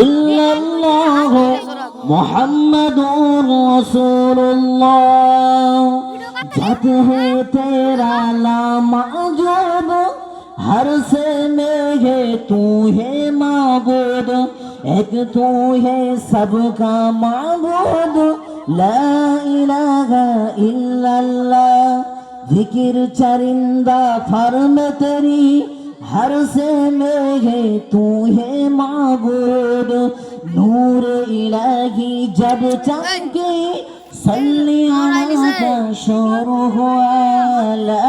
ইল্লাল্লাহ মুহাম্মাদুর রাসূলুল্লাহ जब है तेरा लामाजूद हर से में है तू है माबूद एक तू है सबका माबूद ला इलाहा इल्लल्लाह जिक्र चरिंदा फर्म तेरी हर से में है तू है माबूद नूर इलाही जब चमके सल्ली अला का शुरू हुआ ला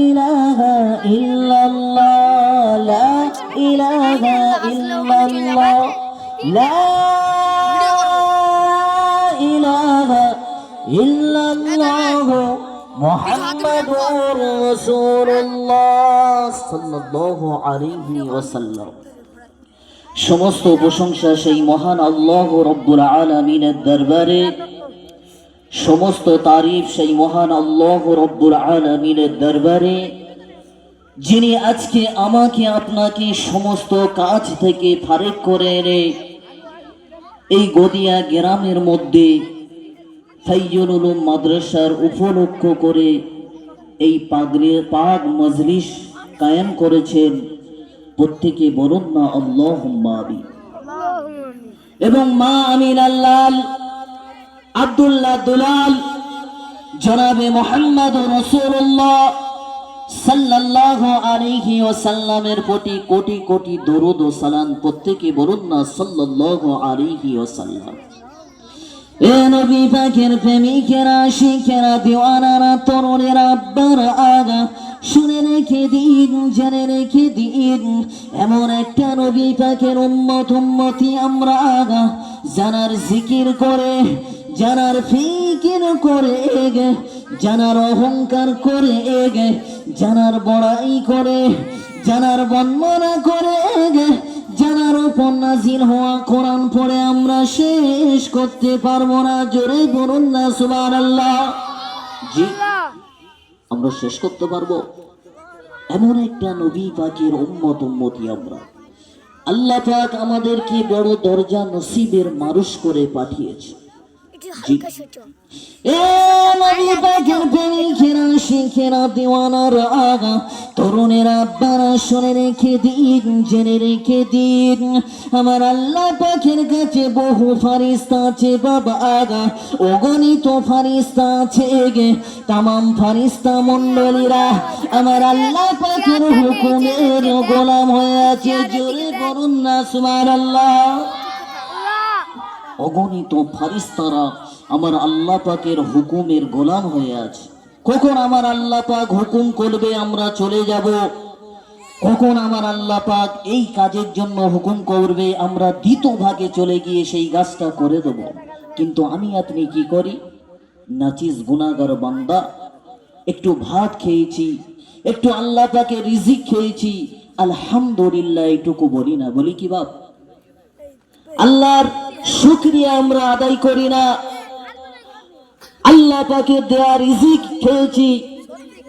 इलाहा इल्लल्लाह ला इलाहा इल्लल्लाह ला সমস্ত প্রশংসা সেই মহান আল্লাহ রব্বুল আলামিনের দরবারে। সমস্ত তারিফ সেই মহান আল্লাহ রব্বুল আলামিনের দরবারে। যিনি আজকে আমাকে আপনাকে সমস্ত কাজ থেকে ফারেক করে এনে এই গদিয়া গ্রামের মধ্যে উলুম মাদ্রাসার উপলক্ষ করে এই পাগলে পাক মজলিস কায়েম করেছেন প্রত্যেকে বলুন না আল্লাহ এবং মা আমিন আল্লাহ আব্দুল্লাহ দুলাল জনাবে মোহাম্মদ রসুল্লাহ সাল্লাল্লাহু আলাইহি ওয়াসাল্লামের প্রতি কোটি কোটি দরুদ ও সালাম প্রত্যেকে বলুন না, সাল্লাল্লাহু আলাইহি ওয়াসাল্লাম। এ নবী পাকের প্রেমিকেরা, শিখেরা, দিওয়ানারা, তরুণেরা, আব্বারা, আগা। শুনে রেখে দিন, জেনে রেখে দিন, এমন একটা নবী পাকের উম্মত, উম্মতি আমরা আগা। জানার জিকির করে, জানার ফিকির করে গে, জানার অহংকার করে গে, জানার বড়াই করে, জানার বর্ণনা করে গে জানার উপর নাজিল হওয়া কোরআন পরে আমরা শেষ করতে পারব না। জোরে বলুন না, সুবহানাল্লাহ। জি, আমরা শেষ করতে পারব। এমন একটা নবী পাকের উম্মত, উম্মতি আমরা। আল্লাহ পাক আমাদেরকে বড় দরজা নসিবের মানুষ করে পাঠিয়েছে। আমার আল্লাহ পাখের কাছে বহু ফারিস্তা আছে, বাবা আগা। অগণিত ফারিস্তা আছে গে, তামাম ফারিস্তা মণ্ডলীরা। আমার আল্লাহ পাখের হুকুমের গোলাম হয়ে আছে, জোরে করুন না সুমার আল্লাহ অগণিত ফারিস্তারা আমার আল্লাহ পাকের হুকুমের গোলাম হয়ে আছে। কখন আমার আল্লাহ পাক হুকুম করবে আমরা চলে যাব? কখন আমার আল্লাহ পাক এই কাজের জন্য হুকুম করবে আমরা দ্বিতীয় ভাগে চলে গিয়ে সেই কাজটা করে দেব। কিন্তু আমি আপনি কি করি? নাচিস গুনাগার বান্দা, একটু ভাত খেয়েছি, একটু আল্লাহ পাকে রিজিক খেয়েছি, আলহামদুলিল্লাহ এটুকু বলি না। বলি কি বাপ? আল্লাহর শুক্রিয়া আমরা আদায় করি না। আল্লাহ পাকে দেয়া রিজিক খেয়েছি।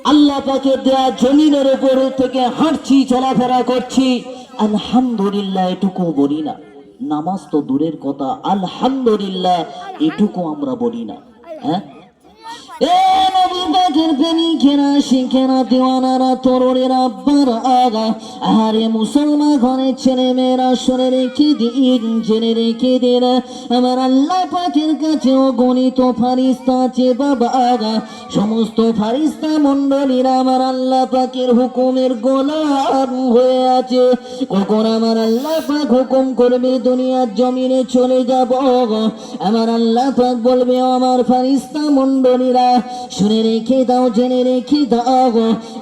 আল্লাহ পাকে দেয়া জমিনের উপর থেকে হাঁটছি, চলাফেরা করছি। আলহামদুলিল্লাহ এটুকু বলি না। নামাজ তো দূরের কথা। আলহামদুলিল্লাহ, এটুকু আমরা বলি না। হ্যাঁ? সমস্ত ফারিস্তা মণ্ডলীরা আমার আল্লাহ পাকের হুকুমের গোলাম হয়ে আছে। কখন আমার আল্লাহ পাক হুকুম করবে, দুনিয়ার জমিনে চলে যাব আমার আল্লাহ পাক বলবে আমার ফারিস্তা মণ্ডলীরা শুনে রেখে দাও, জেনে রেখে দাও।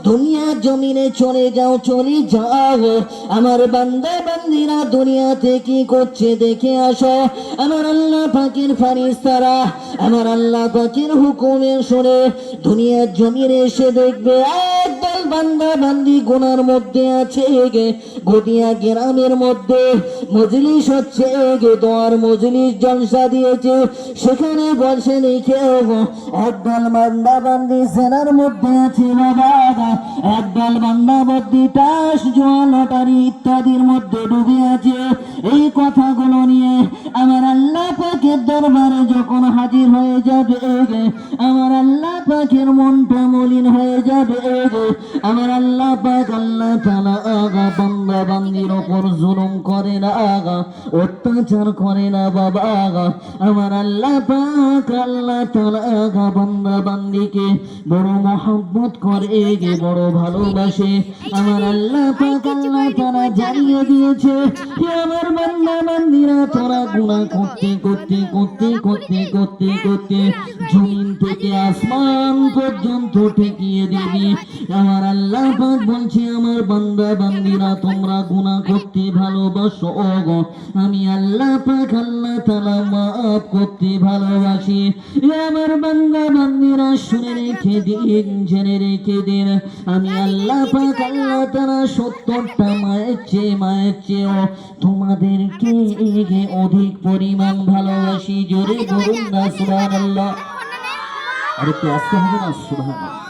দুনিয়া জমিনে চলে যাও চলে যাও। আমার বান্দা, বান্দিরা দুনিয়াতে কি করছে দেখে আসো। আমার আল্লাহ পাকের ফারিস্তারা আমার আল্লাহ পাকের হুকুমে শুনে দুনিয়ার জমিনে এসে দেখবে একদল বান্দা বান্দি গোনার মধ্যে আছে গে গদিয়া গ্রামের মধ্যে মজলিস হচ্ছে গে, দোয়ার মজলিস জলসা দিয়েছে, সেখানে বসে লিখে একদল বান্দা বান্দি সেনার মধ্যে আছে বাবা একদল বান্দা বান্দি তাস জোয়া লটারি ইত্যাদির মধ্যে ডুবে আছে। এই কথাগুলো নিয়ে আমার আল্লাহ পাকের দরবারে যখন হাজির হয়ে যাবে আমার আল্লাহ পাকের মনটা মলিন হয়ে যাবে আমার আল্লাহ পাক তালা আগা, বান্দা, বান্দির ওপর জুলুম করে না আগা, অত্যাচার করে না বাবা আগা। আমার আল্লাহ পাক তালা আগা, বান্দা, বান্দিকে বড় মহব্বত করে গে বড় ভালোবাসে। আমার আল্লাহ পাক আল্লাহ তারা জানিয়ে দিয়েছে, হে আমার বান্দা, বান্দিরা, তোরা গুনাহ করতে করতে করতে করতে করতে করতে, জমিন থেকে আসমান পর্যন্ত ঠেকিয়ে দিবি। আমার আল্লাহ পাক বলছে, আমার বান্দা, বান্দিরা, তোমরা গুনাহ করতে ভালোবাসো, ওগো। আমি আল্লাহ পাক, আল্লাহ তাআলা মাফ করতে ভালোবাসি। আমার বান্দা, বান্দিরা, শুনে রেখে দিন, জেনে রেখে দিন। আমি আল্লাহ পাক, আল্লাহ তাআলা সত্তরটা মায়ের চেয়ে, মায়ের চেয়েও তোমাদেরকে অধিক পরিমাণ ভালোবাসি। জোরে বলুন না, সুবহানাল্লাহ। আর একটু আসতে হবে না, সুবহানাল্লাহ।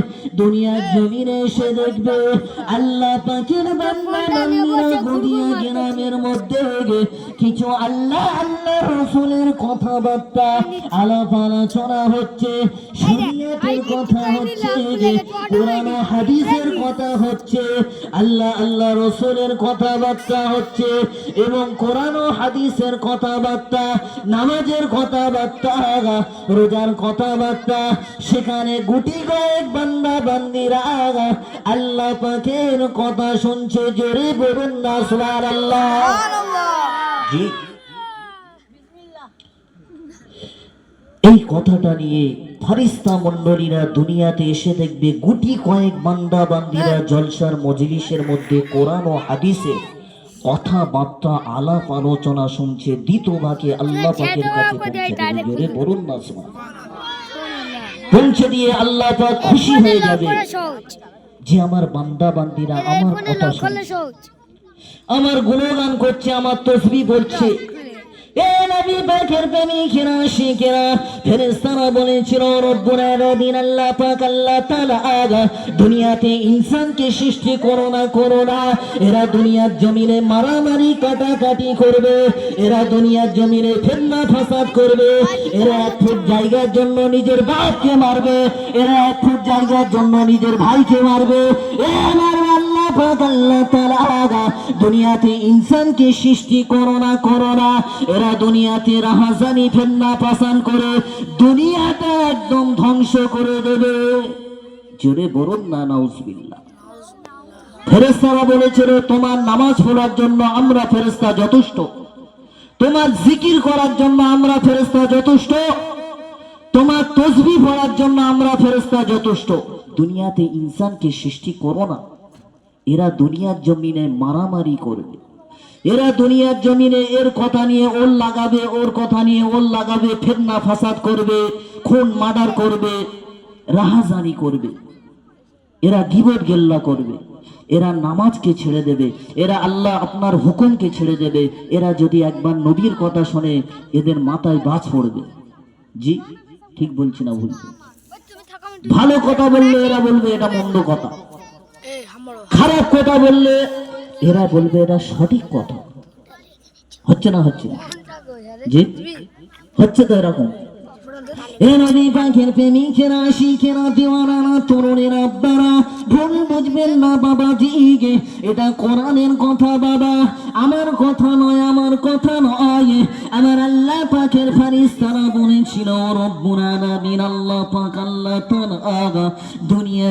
দুনিয়ার জমিনে এসে দেখবে আল্লাহ পাকের বান্দা বান্দিরা গ্রামের মধ্যে কিছু আল্লাহ আল্লাহ রসুলের কথাবার্তা আলাপ আলোচনা হচ্ছে শরীয়তের কথা হচ্ছে কোরআন হাদিসের কথা হচ্ছে আল্লাহ আল্লাহ রসুলের কথাবার্তা হচ্ছে এবং কোরআন ও হাদিসের কথাবার্তা নামাজের কথাবার্তা রোজার কথাবার্তা সেখানে গুটি কয়েক বান্দা বান্দিরা আল্লাহ পাকের কথা শুনছে জোরে বলুন না সুবহানাল্লাহ। জি। এই কথাটা নিয়ে ফারিস্তা মণ্ডলীরা দুনিয়াতে এসে দেখবে গুটি কয়েক বান্দা বান্দিরা জলসার মজলিসের মধ্যে কোরআন ও হাদিসে কথাবার্তা আলাপ আলোচনা শুনছে দ্বিতীয় ভাগে আল্লাহ পাকের কাছে পৌঁছে বলুন না। পৌঁছে দিয়ে আল্লাহ পাক খুশি হয়ে যাবে। যে আমার বান্দা বান্দিরা আমার কথা শুনছে আমার গুণগান করছে আমার তসবি বলছে মারামারি, কাটাকাটি করবে। এরা দুনিয়ার ফাসাদ করবে। এরা এক ফুট জায়গার জন্য নিজের বাপকে মারবে। এরা এক ফুট জায়গার জন্য নিজের ভাইকে মারবে। এ পাক দুনিয়াতে ইনসানকে সৃষ্টি করো না করো না। এরা দুনিয়াতে রাহাজানি ফেন্না পাসান করে দুনিয়াটা একদম ধ্বংস করে দেবে। জোরে বলুন না, নাউজবিল্লাহ। ফেরেস্তারা বলেছিল তোমার নামাজ পড়ার জন্য আমরা ফেরেস্তা যথেষ্ট। তোমার জিকির করার জন্য আমরা ফেরেস্তা যথেষ্ট। তোমার তসবি পড়ার জন্য আমরা ফেরেস্তা যথেষ্ট। দুনিয়াতে ইনসানকে সৃষ্টি করো না। এরা দুনিয়ার জমিনে মারামারি করবে। এরা দুনিয়ার জমিনে এর কথা নিয়ে ওর লাগাবে ওর কথা নিয়ে ওর লাগাবে ফেতনা ফাসাদ করবে খুন মার্ডার করবে রাহাজানি করবে। এরা গিবট গেল্লা করবে। এরা নামাজকে ছেড়ে দেবে। এরা আল্লাহ আপনার হুকুমকে ছেড়ে দেবে। এরা যদি একবার নবীর কথা শোনে এদের মাথায় বাজ পড়বে। জি ঠিক বলছি না ভুল। ভালো কথা বললে এরা বলবে এটা মন্দ কথা। খারাপ কথা বললে এরা বলবে এরা সঠিক কথা। হচ্ছে না হচ্ছে না? জি। হচ্ছে তো এরকম? প্রেমিকেরা, শিখেরা আব্বারা, ভুল বুঝবেন না বাবা এটা কোরআনের কথা বাবা। আমার কথা নয়, আমার কথা নয়। আমার আল্লাহ ফারিস্তারা বলেছিল আল্লাহ পাক, আল্লাহ আগা। দুনিয়া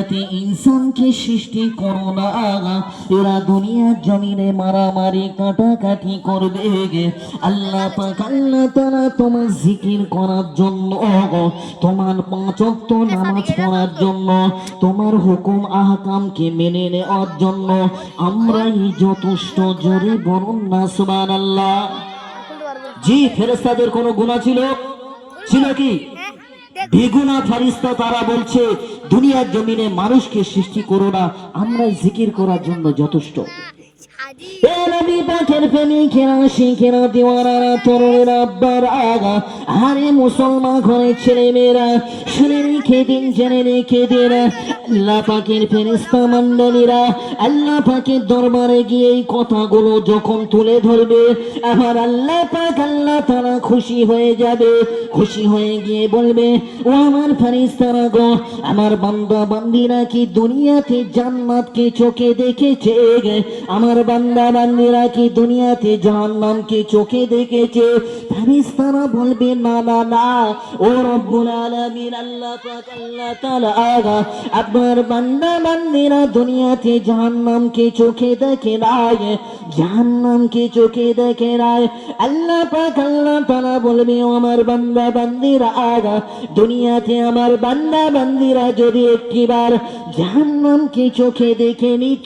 সৃষ্টি করো না এরা দুনিয়ার জমিনে মারামারি, কাটাকাটি করবে গে আল্লাহ পাক, আল্লাহ তারা তোমার জিকির করার জন্য তোমার পাঁচ ওয়াক্ত নামাজ পড়ার জন্য তোমার হুকুম আহকামকে মেনে নেওয়ার জন্য আমরাই যথেষ্ট জোরে বলুন না সুবহানাল্লাহ। জি ফেরেস্তাদের কোনো গুণা ছিল? ছিল কি? বেগুনা ফারিস্তা তারা বলছে দুনিয়ার জমিনে মানুষকে সৃষ্টি করো না আমরা জিকির করার জন্য যথেষ্ট। আরে মুসলমান ঘরের ছেলে মেয়েরা শুনে রেখে দিন, জেনে রেখে দিন। আল্লাহ পাকের আল্লাহ পাকের দরবারে গিয়ে এই কথাগুলো যখন তুলে ধরবে, আমার আল্লাহ পাক আল্লাহ তারা খুশি হয়ে যাবে। খুশি হয়ে গিয়ে বলবে, ও আমার ফেরিস্তারা গো, আমার বান্দা বান্দিরা কি দুনিয়াতে জান্নাতকে চোখে দেখেছে? আমার বান্দা বান্দিরা কি দুনিয়াতে জাহান্নামকে চোখে দেখেছে? ফেরেশতারা বলবে, না না না। ও রব্বুল আলামিন, আল্লাহ পাক, আল্লাহ তাআলা আগা আপনার বান্দা বান্দিরা দুনিয়াতে জাহান্নামকে চোখে দেখে নাই? জাহান্নামকে চোখে দেখে নাই? আল্লাহ পাক, আল্লাহ তাআলা বলবে আমার বান্দা বান্দিরা আগা দুনিয়াতে আমার বান্দা বান্দিরা যদি একটিবার জাহান্নামকে চোখে দেখে নিত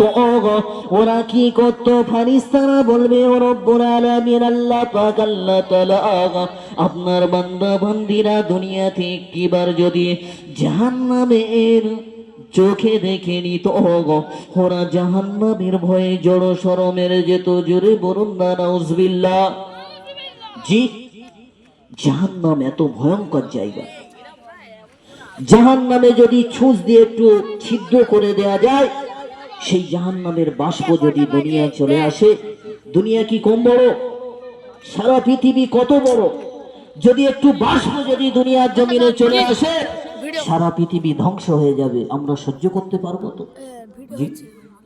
ওরা কি করতো ফারিস্তারা বলবে, ও রব্বুল আলামিন, আল্লাহ পাক আল্লাহ তাআলা আপনার বান্দা বান্দিরা দুনিয়াতে একটিবার যদি জাহান্নামের চোখে দেখে নিত ওরা জাহান্নামের ভয়ে জড়ো সরমের যেত, জোরে বলুন না, নাউজবিল্লাহ। জি, জাহান্নাম এত ভয়ঙ্কর জায়গা। জাহান নামে যদি ছুঁচ দিয়ে একটু ছিদ্র করে দেয়া যায় সেই জাহান নামের বাষ্প যদি দুনিয়ায় চলে আসে দুনিয়া কি কম বড়? সারা পৃথিবী কত বড়? যদি একটু বাষ্প যদি দুনিয়ার জমিনে চলে আসে সারা পৃথিবী ধ্বংস হয়ে যাবে। আমরা সহ্য করতে পারব তো? জি।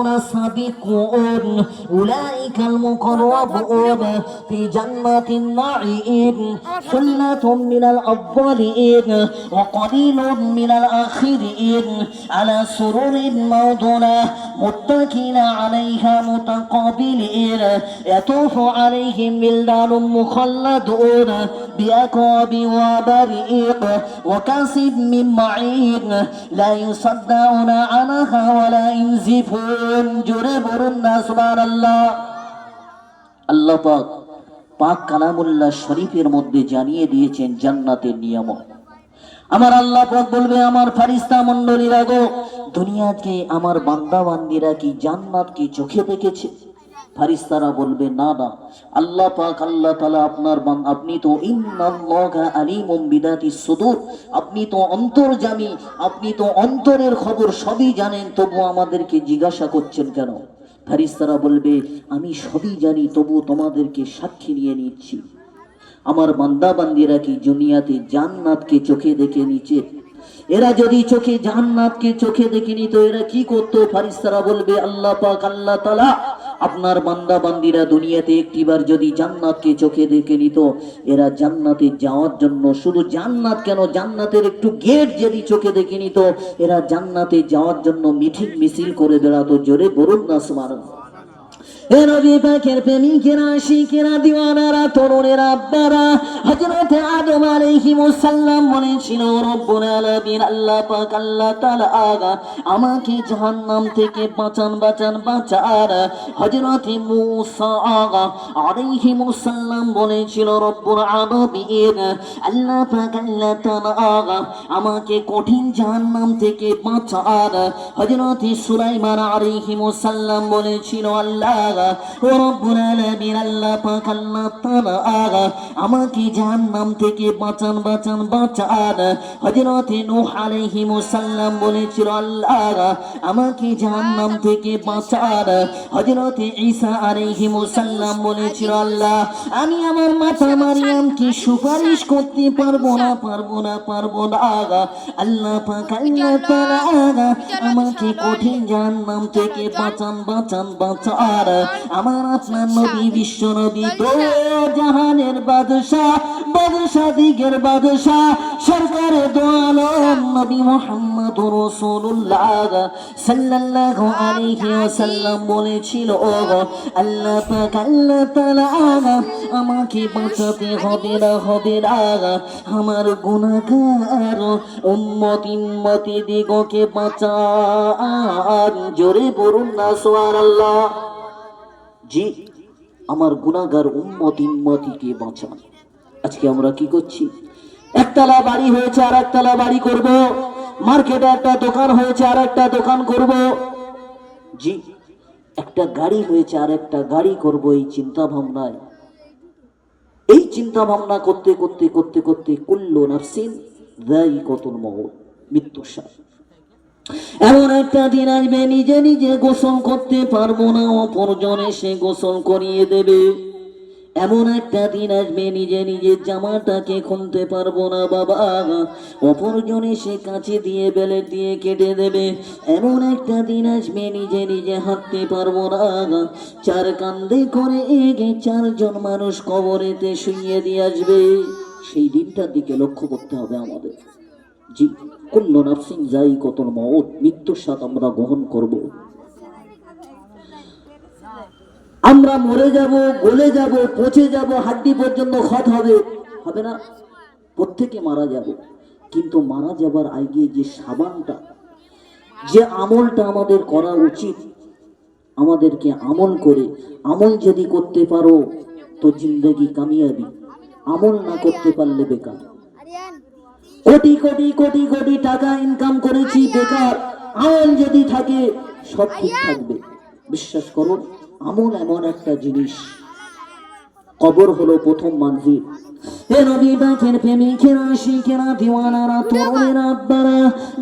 السابقون أولئك المقربون في جنة النعيم. ثلة من الأولين وقليل من الآخرين. على سرور موضونة متكئين عليها متقابلين. يطوف عليهم ولدان مخلدون بأكواب وبريق وكاسب من معين. لا يصدعون عنها ولا ينزفون. বলেন, জোরে বলুন না সুবান আল্লাহ আল্লাহ পাক পাক কালামুল্লাহ শরীফের মধ্যে জানিয়ে দিয়েছেন জান্নাতের নিয়ম আমার আল্লাহ পাক বলবে, আমার ফারিস্তা মন্ডলীরা গো দুনিয়াকে আমার বান্দা বান্দিরা কি জান্নাত কি চোখে দেখেছে? ফারিস্তারা বলবে, না না। আল্লাহ পাক, আল্লাহ তাআলা আপনার বান- আপনি তো সুদূর। আপনি তো অন্তর্জামী, আপনি তো অন্তরের খবর সবই জানেন, তবু আমাদেরকে জিজ্ঞাসা করছেন কেন? ফারিস্তারা বলবে, আমি সবই জানি, তবু তোমাদেরকে সাক্ষী নিয়ে নিচ্ছি। আমার বান্দা বান্দিরা কি দুনিয়াতে জান্নাতকে চোখে দেখে নিচে? এরা যদি চোখে জান্নাতকে চোখে দেখে নিত, এরা কি করতো? ফারিস্তারা বলবে, আল্লাহ পাক, আল্লাহ তালা আপনার বান্দা বান্দিরা দুনিয়াতে একটিবার যদি জান্নাতকে চোখে দেখে নিত, এরা জান্নাতে যাওয়ার জন্য, শুধু জান্নাত কেন? জান্নাতের একটু গেট যদি চোখে দেখে নিত, এরা জান্নাতে যাওয়ার জন্য মিঠিং মিছিল করে বেড়াতো, জোরে বলুন না নবী পাকের প্রেমিকেরা শিখেরা দিওয়ানারা, তরুণেরা আব্বারা, হযরত আদম আলাইহিস সালাম বলেছিল, রব্বুল আলামিন, আল্লাহ পাক, আল্লাহ তাআলা আগা, আমাকে জাহান্নাম থেকে বাঁচান বাঁচান বাঁচান। হযরত মূসা আগা আলাইহিস সালাম বলেছিল, রব্বুল আলামিন, আল্লাহ পাক, আল্লাহ তাআলা আগা, আমাকে কঠিন জাহান্নাম থেকে বাঁচান। হযরত সুলাইমান আলাইহিস সালাম বলেছিল, আল্লাহ ও রব্বুল আল্লাহ পাক আল্লাহ তাআলা আগা আমাকে জাহান্নাম থেকে বাঁচান বাঁচান বাঁচান। হযরতে নূহ আলাইহিস সালাম বলেছিল, আল্লাহ আমাকে জাহান্নাম থেকে বাঁচান। হযরতে ঈসা আলাইহিস সালাম বলেছিল, আল্লাহ, আমি আমার মাতা মারিয়ামকে সুপারিশ করতে পারব না পারব না পারব না আগা আল্লাহ পাক আল্লাহ তাআলা আগা আমাকে কঠিন জাহান্নাম থেকে বাঁচান বাঁচান বাঁচান। আমার আপনার নবী বিশ্ব নবী জাহানের বাদশাহ বাদশাহ দিগের বাদশাহ সরকার দো আলম নবী মোহাম্মদ রাসূলুল্লাহ সাল্লাল্লাহু আলাইহি ওয়াসাল্লাম বলেছিল ও আল্লাহ পাক আল্লাহ তাআলা আমাকে বাঁচাতে হবে না হবে না। আমার গুনাহগার উম্মত ইম্মতি দিগকে বাঁচান। জোরে বলুন না সুবহানাল্লাহ। জি আমার গুনাহগার উম্মত ইম্মতিকে বাঁচান। আজকে আমরা কি করছি? একতলা বাড়ি হয়েছে আর একতলা বাড়ি করব। মার্কেটে একটা দোকান হয়েছে আর একটা দোকান করব। জি, একটা গাড়ি হয়েছে আর একটা গাড়ি করব, এই চিন্তা ভাবনায় এই চিন্তা ভাবনা করতে করতে করতে করতে কুল্ল নাফসিন দায়ী কতল মহল, মৃত্যুর সাথে এমন একটা দিন আসবে, নিজে নিজে গোসল করতে পারব না, অপরজন এসে গোসল করিয়ে দেবে। এমন একটা দিন আসবে, নিজে নিজের জামাটাকে খুলতে পারব না, বাবা। অপরজন এসে কাছে দিয়ে বেলে দিয়ে কেটে দেবে। এমন একটা দিন আসবে, নিজে নিজে হাঁটতে পারব না। চার কান্দে করে এগে চারজন মানুষ কবরেতে শুইয়ে দিয়ে আসবে। সেই দিনটার দিকে লক্ষ্য করতে হবে আমাদের। কুল্ল যাই মত মৃত্যুর সাথে আমরা গ্রহণ করব। আমরা মরে যাব, গলে যাব, পচে যাব, হাড্ডি পর্যন্ত হবে। হবে না? প্রত্যেকে মারা যাব। কিন্তু মারা যাবার আগে যে সাবানটা, যে আমলটা আমাদের করা উচিত, আমাদেরকে আমল করে, আমল যদি করতে পারো, তো জিন্দগি কামিয়াবি। আমল না করতে পারলে বেকার। কোটি কোটি কোটি কোটি টাকা ইনকাম করেছি বেকার। আমল যদি থাকে সব ঠিক থাকবে। বিশ্বাস করুন আমল এমন একটা জিনিস। কবর হলো প্রথম মানজিল। হে নবী পাকের প্রেমিকেরা দিওয়ানারা তরুণেরা আব্বারা।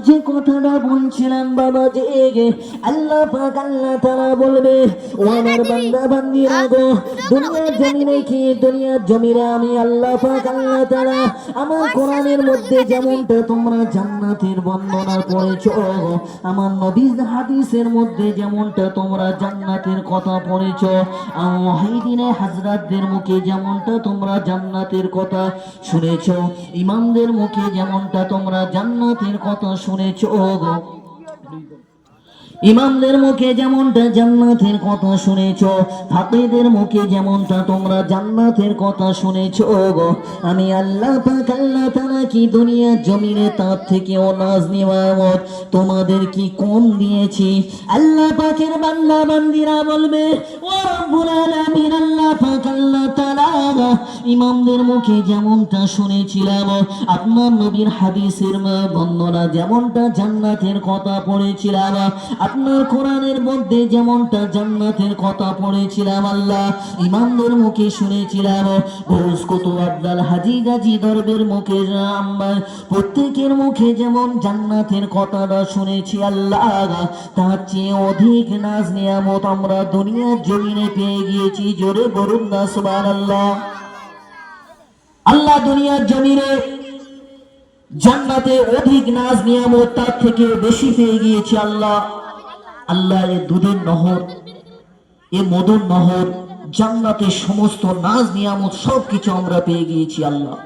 যে কথাটা বলছিলেন বাবা যে আল্লাহ পাক আল্লাহ তারা বলবে ও আমার বান্দা বান্দিরা গো দুনিয়ার জমিনে কি দুনিয়ার জমিনে আমি আল্লাহ পাক আল্লাহ তারা আমার কোরআনের মধ্যে যেমনটা তোমরা জান্নাতের বন্দনা পড়েছো আমার নবীর হাদিসের মধ্যে যেমনটা তোমরা জান্নাতের কথা পড়েছো হাজরাতদের মুখে যেমনটা তোমরা জান্নাতের কথা শুনেছো? ইমামদের মুখে যেমনটা তোমরা জান্নাতের কথা শুনেছো গো। ইমামদের মুখে যেমনটা জান্নাতের কথা শুনেছ, ফাকিদের মুখে যেমনটা তোমরা জান্নাতের কথা শুনেছ গো। আমি আল্লাহ পাক, আল্লাহ তাআলা কি দুনিয়ার জমিনে তার থেকে ও নাজ নিয়ামত তোমাদের কি কম দিয়েছি? আল্লাহ পাকের বান্দা, বান্দিরা বলবে ইমামদের মুখে যেমনটা শুনেছিলাম, আপনার নবীর হাদিসের বর্ণনা যেমনটা জান্নাতের কথা পড়েছিলাম, আপনার কোরআনের মধ্যে যেমনটা জান্নাতের কথা পড়েছিলাম, আল্লাহ ইমামদের মুখে শুনেছিলাম কত আব্দাল হাজি দরবের মুখে আমরা প্রত্যেকের মুখে যেমন জান্নাতের কথাটা শুনেছি, আল্লাহ তার চেয়ে অধিক নাজ নিয়ামত আমরা দুনিয়ার জমিনে পেয়ে গিয়েছি জোরে বরুণ না, সুবহানাল্লাহ। আল্লাহ আল্লাহ দুনিয়ার জমিনে জান্নাতে অধিক নাজ, নিয়ামত তার থেকে বেশি পেয়ে গিয়েছি আল্লাহ। আল্লাহ এ দুধের নহর, এ মধুর নহর, জান্নাতে সমস্ত নাজ, নিয়ামত সব কিছু আমরা পেয়ে গিয়েছি আল্লাহ।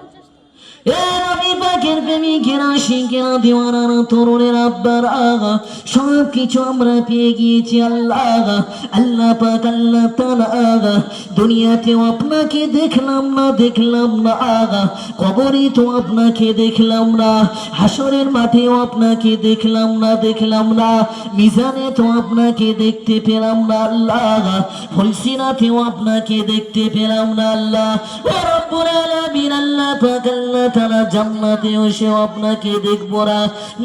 আগা সব কিছু আমরা পেয়ে গিয়েছি আল্লাহ। আগা আল্লাহ পাক, আল্লাহ তাআলা। আগা দুনিয়াতেও আপনাকে দেখলাম না দেখলাম না। আগা কবরে তো আপনাকে দেখলাম না। হাসরের মাঠেও আপনাকে দেখলাম না দেখলাম না। মিজানে তো আপনাকে দেখতে পেলাম না, আল্লাহ। আগা হলসিনাতেও আপনাকে দেখতে পেলাম না, আল্লাহ। ও রব্বুল আলামিন, আল্লাহ পাক, আল্লাহ তাআলা জান্নাতে এসেও আপনাকে দেখব না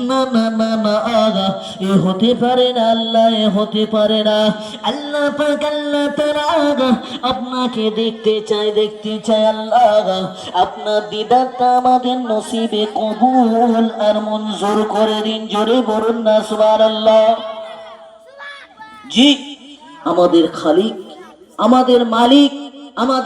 না না না না আগা এ হতে পারে না, আল্লাহ, এ হতে পারে না। আল্লাহ পাক, আল্লাহ তাআলা আগা আপনাকে দেখতে চাই দেখতে চাই আল্লাহ আগা আপনার দিদারটা আমাদের নসিবে কবুল আর মঞ্জুর করে দিন, জোরে বলুন না, সুবহানাল্লাহ। জি, আমাদের খালিক, আমাদের মালিক, আমাদের